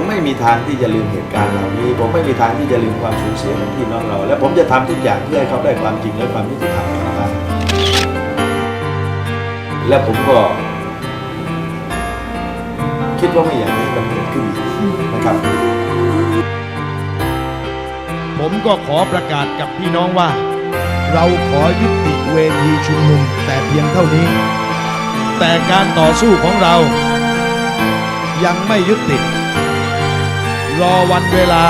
ผมไม่มีทางที่จะลืมเหตุการณ์เหล่านี้ ผมไม่มีทางที่จะลืมความสูญเสียของพี่น้องเรา และผมจะทำทุกอย่างเพื่อให้เขาได้ความจริงและความยุติธรรมกลับมาและผมก็ คิดว่าไม่อยากให้มันเกิดขึ้นนะครับ ผมก็ขอประกาศกับพี่น้องว่า เราขอยุติเวทีชุมนุมแต่เพียงเท่านี้ แต่การต่อสู้ของเรายังไม่ยุติ รอวันเวลา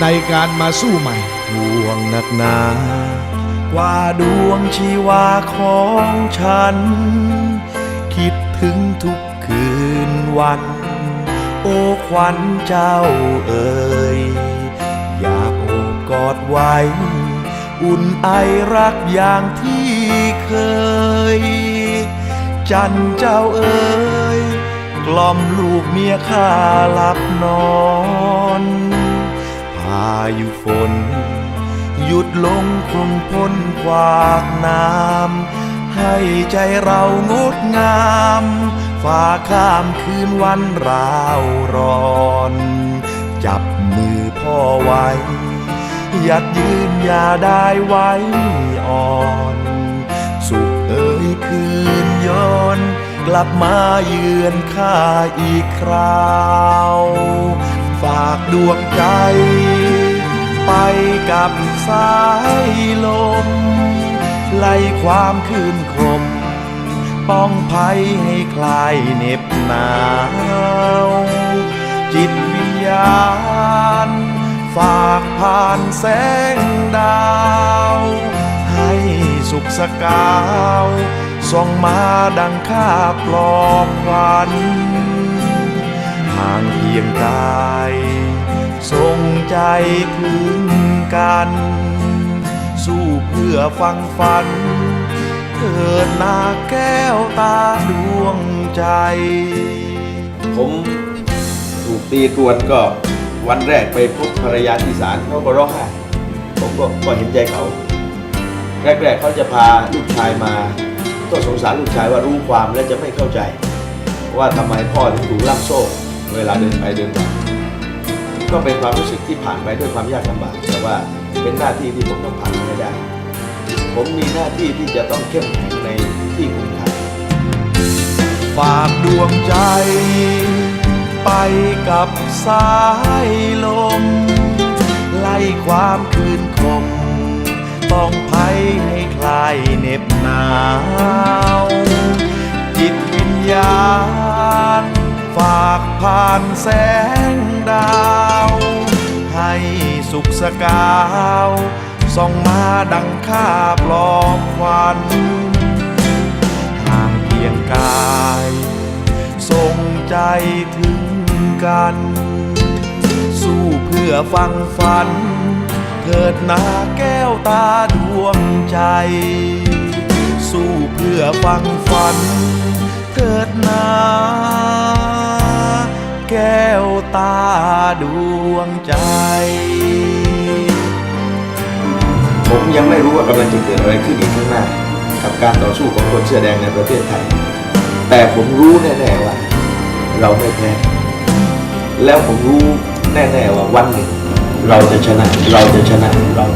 ในการมาสู้ใหม่ห่วงหนักหนากว่าดวงชีวาของฉัน คิดถึงทุกคืนวัน โอ้ควันเจ้าเอ่ยอยากโอบกอดไว้ อุ่นไอรักอย่างที่เคย จันเจ้าเอ่ย กล่อมลูกเมียข้าหลับนอนพายุฝน หยุดลงคงพ้นควากน้ำให้ใจเรางดงามฝ่าข้ามคืนวันราวร้อน จับมือพ่อไว้ ยัดยืนอย่าได้ไว้อ่อน สุขเอ่ยคืนย้อน กลับมาเยือนข้าอีกคราว ฝากดวงใจ ไปกับสายลม ไล่ความคืนคม ป้องภัยให้คลายเหน็บหนาว จิตวิญญาณ ฝากผ่านแสงดาว ให้สุขสกาว ส่องมาดังข้าปลอบควันห่างเพียงกายทรงใจถึงกัน สู้เพื่อฟังฝันเถิดนาแก้วตาดวงใจ ผมถูกตีกรวนก็วันแรกไปพบภรรยาที่ศาลเขาก็ร้องไห้ผมก็ก็เห็นใจเขา แรกๆเขาจะพาลูกชายมา ก็สงสารลูกชายว่ารู้ความและจะไม่เข้าใจ ว่าทำไมพ่อถึงถูกล่ามโซ่ เวลาเดินไปเดินมาก็เป็นความรู้สึกที่ผ่านไปด้วยความยากลำบากแต่ว่าเป็นหน้าที่ที่ผมต้องผ่านให้ได้ ผมมีหน้าที่ที่จะต้องเข้มแข็งในที่คุมขังฝากดวงใจ ไปกับสายลม ไล่ความคืนคม ต้องภัยให้คลานแสงดาว ให้สุขสกาวส่องมาดังข้าปลอบควันห่างเพียงกายทรงใจถึงกัน สู้เพื่อฟังฝัน เถิดนาแก้วตาดวงใจ สู้เพื่อฟังฝัน เถิดนา แก้วตาดวงใจ ผมยังไม่รู้ว่ากำลังจะเกิดอะไรขึ้นอีกข้างหน้า กับการต่อสู้ของคนเสื้อแดงในประเทศไทย แต่ผมรู้แน่ๆว่า เราไม่แพ้แล้วผมรู้แน่ๆว่าวันหนึ่ง เราจะชนะเราจะชนะเรา